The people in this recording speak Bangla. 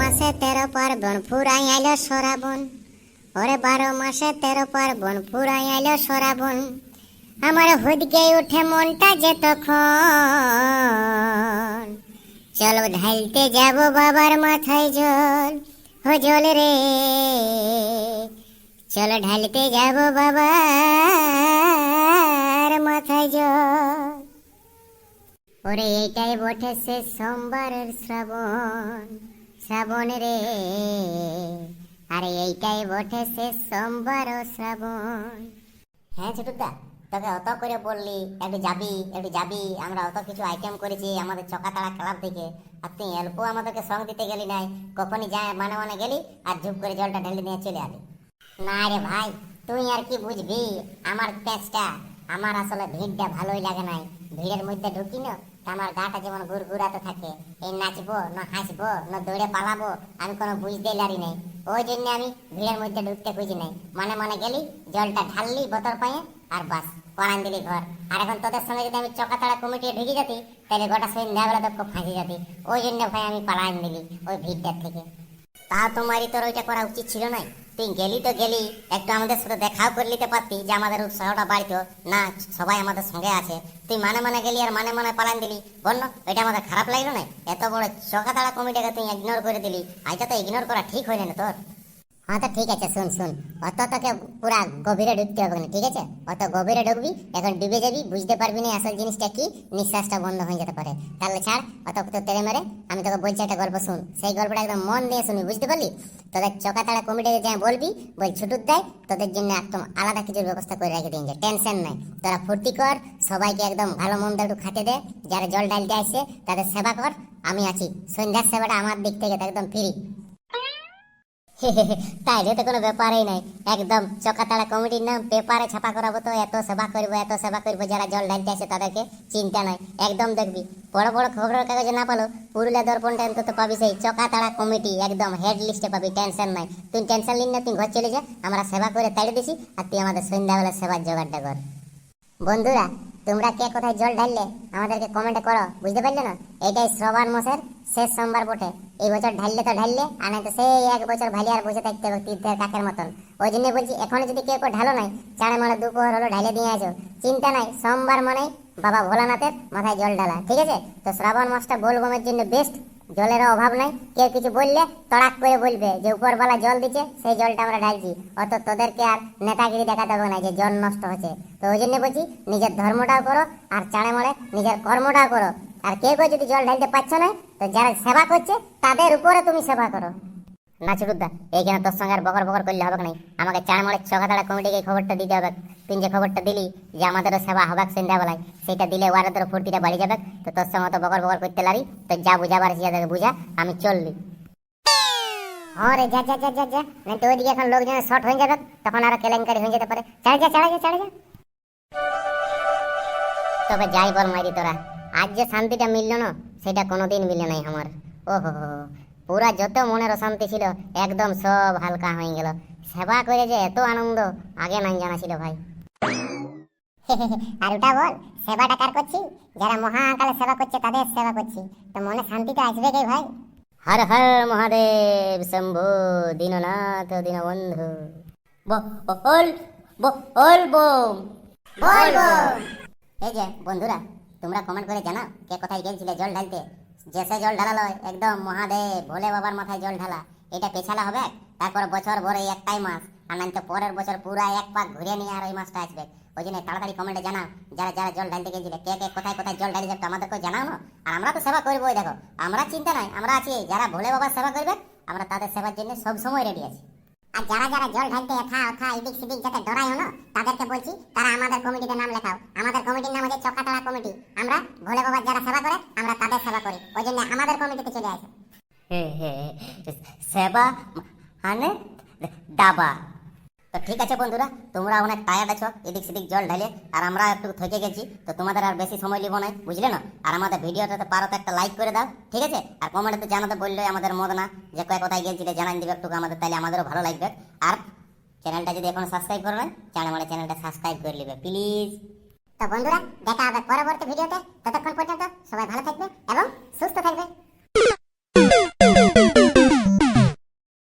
মাসে তেরো পার পার্বণ ফুরাই আইলো সরাবন ওরে বারো মাসে তেরো পার্বণ ফুরাই আইলো সরাবন আমার হুদকে উঠে মনটা যে তখন। চলো ঢালতে যাব বাবার মাথায় জল। হো জল রে, চলো ঢালতে যাব বাবার মাথায় জল। ওরে এইটাই বটে সে সোমবারের শ্রাবণ। শ্রাবণ রে। আরে এইটাই বটে সে সোমবার ও শ্রাবণ। হ্যাঁ ছোটুদা তোকে অত করে বললি একটু যাবি একটু যাবি আমরা অত কিছু আইটেম করেছি আমাদের চকাতাড়া ক্লাব থেকে। আর তুই অল্প আমাদেরকে সঙ্গ দিতে গেলি নাই কখনই যায় মানে মানে গেলি আর ঝুপ করে জলটা ঢেলে নিয়ে চলে আলি। না রে ভাই তুই আর কি বুঝবি? আমার প্যাঁচটা আমার আসলে ভিড়টা ভালোই লাগে নাই। ভিড়ের মধ্যে ঢুকি না? আমার গাটা যেমন গুড়গুড়াতে থাকে, এই নাচবো, না হাসবো, না দৌড়ে পালাবো, আমি কোনো বুঝতেই লারি নাই। ওই জন্য আমি ভিড়ের মধ্যে ঢুকতে খুঁজি নাই। মানে মানে গেলি, জলটা ঢাললি বোতল পায়ে আর বাস পরান দিলি ঘর। আর এখন তোদের সঙ্গে যদি আমি চকাতাড়া কমিটি ঢুকে যেতি, তাহলে গোটা সন্ধ্যাবেলা তো খুব ফাঁসি যেতি। ওই জন্য ভাই আমি পালাইন দিলি ওই ভিড়টার থেকে। তা তোমারই তোর ওইটা করা উচিত ছিল না তুই গেলি তো গেলি, একটু আমাদের সাথে দেখাও করে নিতে পারতি যে আমাদের উৎসাহটা বাড়িত। না, সবাই আমাদের সঙ্গে আছে। তুই মানে মানে গেলি আর মানে মানে পালান দিলি। বলল এটা আমাদের খারাপ লাগল না? এত বড় চকাতাড়া কমিটিকে তুই ইগনোর করে দিলি। আইটা তো ইগনোর করা ঠিক হইল না তোর। হ্যাঁ তো ঠিক আছে, শুন শুন। অত তোকে পুরা গভীরে ঢুকতে হবে না, ঠিক আছে? অত গভীরে ঢুকবি, এখন ডুবে যাবি, বুঝতে পারবি না আসল জিনিসটা কি, নিঃশ্বাসটা বন্ধ হয়ে যেতে পারে। তাহলে ছাড়, অত তো তেরে মেরে, আমি তোকে বলছি একটা গল্প শুন। সেই গল্পটা একদম মন দিয়ে শুনবি, বুঝতে পারলি? তোদের চকাতাড়া কমিটিতে যা বলবি, বল ছুটুর দেয়, তোদের জন্য একদম আলাদা কিছুর ব্যবস্থা করে রেখে দিন টেনশন নাই। তোরা ফুর্তি কর, সবাইকে একদম ভালো মন্দ একটু খাতে দে, যারা জল ডালতে আসছে তাদের সেবা কর, আমি আছি। সন্ধ্যার সেবাটা আমার দিক থেকে একদম ফ্রি তাইলে তো কোনো ব্যাপারই নাই। একদম চকাতাড়া কমিটির নাম পেপারে ছাপা করাবো তো, এত সেবা করব, এত সেবা করব, যারা জল ঢালতে আসে তাদেরকে চিন্তা নাই। একদম দেখবি, বড় বড় খবরের কাগজে না পালো, পুরুলিয়া দর্পণটা অন্তত পাবি সেই চকাতাড়া কমিটি, একদম হেড লিস্টে পাবি টেনশন নাই। তুই টেনশন নিন না, তুই ঘর চলে যা, আমরা সেবা করে তাড়িয়ে দিছি, আর তুই আমাদের সন্ধ্যাবেলা সেবার জোগাড়টা কর। বন্ধুরা তোমরা কে কোথায় জল ঢাললে আমাদেরকে কমেন্টে করো, বুঝতে পারলে না? এটাই শ্রবণ মাসের শেষ সোমবার বটে। এই বছর ঢাললে তো ঢাললে, আর নাই তো সেই এক বছর ভালি আর বসে থাকতে হবে তীর্থের কাকের মতন। ওই জন্য বলছি, এখন যদি কেউ কেউ ঢালো নাই, চারে মনে দুপুর হলো ঢালে দিয়ে আছো। চিন্তা নাই, সোমবার মনে বাবা ভোলানাথের মাথায় জল ঢালা, ঠিক আছে? তো শ্রাবণ মাসটা বোলবমের জন্য বেস্ট জলের অভাব নাই। কেউ কিছু বললে তড়াক করে বলবে যে উপরবেলা জল দিচ্ছে, সেই জলটা আমরা ঢালছি। অত তোদেরকে আর নেতাগিরি দেখা হবে না যে, জল নষ্ট হচ্ছে। তো ওই জন্য বলছি, নিজের ধর্মটাও করো, আর চাড়ে মারে, নিজের কর্মটাও করো। আর কেউ কেউ যদি জল ঢালতে পারছ না, তো যারা সেবা করছে, তাদের উপরে তুমি সেবা করো। না চুরুদ্দা এইখানে তোর সঙ্গে আর বকর বকর করলে হবে না আমাকে চার মারে ছকাতাড়া কমিটিকে খবরটা দিতে হবে। তুই যে খবরটা দিলি যে আমাদেরও সেবা হবে সন্ধ্যাবেলায় সেটা দিলে ওয়ারেদের ফুর্তিটা বাড়ি যাবে। তো তোর সঙ্গে তো বকর বকর করতে লারি তো যা বুঝাবার সিয়াদেরকে বুঝা, আমি চললি। হ্যাঁ রে যা যা যা যা যা, না তো ওইদিকে এখন লোকজনের শর্ট হয়ে যাবে, তখন আরও কেলেঙ্কারি হয়ে যেতে পারে। চাড়ে যা চাড়ে যা চাড়ে যা। তবে যাই বল মাইরি তোরা, আজ যে শান্তিটা মিললো না, সেটা কোনোদিন মিলে নাই আমার। ওহো পুরা যত মনের অশান্তি ছিল একদম সব হালকা হয়ে গেল। সেবা করে যে এত আনন্দ আগে নাই জানা ছিল ভাই। আর ওটা বল সেবাটা কার করছি? যারা মহাকালে সেবা করছে তাদের সেবা করছি। তো মনে শান্তিটা আসবে কে ভাই? হর হর মহাদেব শম্ভু দীননাথ দীনবন্ধু। বল বল বোম। বল বোম। এই যে বন্ধুরা তোমরা কমেন্ট করে জানাও কে কোথায় গেছিলে জল ঢালতে। জেসে জল ঢালালো, একদম মহাদেব, ভোলে বাবার মাথায় জল ঢালা। এটা পেছালা হবে? তারপর বছর ভরে একটাই মাস, আর তো পরের বছর পুরা এক পাক ঘুরে নিয়ে আর ওই মাছটা আসবে। ওই জন্য তাড়াতাড়ি কমেন্টে জানাও, যারা যারা জল ঢালতে গেছিলে, কে কে কোথায় কোথায় জল ঢালি যাবে আমাদেরকে জানাও আর আমরা তো সেবা করবোই, দেখো। আমরা চিন্তা নাই আমরা আছি যারা ভোলে বাবার সেবা করবে, আমরা তাদের সেবার জন্য সব সময় রেডি আছি। আর যারা যারা জল ঢালতে এথা ওথা এদিক সেদিক যাতে ডরায় না, তাদেরকে বলছি, তারা আমাদের কমিটিতে নাম লেখাও। আমাদের কমিটির নাম হচ্ছে চকাতলা কমিটি। আমরা ভোলে বাবার যারা সেবা করে, আমরা তাদের সেবা করি। ওই জন্য আমাদের কমিটিতে চলে আসো। সেবা মানে দাবা। তো ঠিক আছে বন্ধুরা, তোমরা অনেক টায়ার্ড আছো, এদিক সেদিক জল ঢালে, আর আমরা একটু থেকে গেছি, তো তোমাদের আর বেশি সময় নিব না, বুঝলে না? আর আমাদের ভিডিওটাতে পারো তো একটা লাইক করে দাও, ঠিক আছে? আর কমেন্টে জানাতে বললে আমাদের মত না, যে কয় কোথায় গেছিলে জানাই দিবে একটু আমাদের তাহলে আমাদেরও ভালো লাগবে। আর চ্যানেলটা যদি এখন সাবস্ক্রাইব করো না চ্যানেল মানে চ্যানেলটা সাবস্ক্রাইব করে নেবে প্লিজ তো বন্ধুরা, দেখা হবে পরবর্তী ভিডিওতে, ততক্ষণ পর্যন্ত সবাই ভালো থাকবে এবং সুস্থ থাকবে।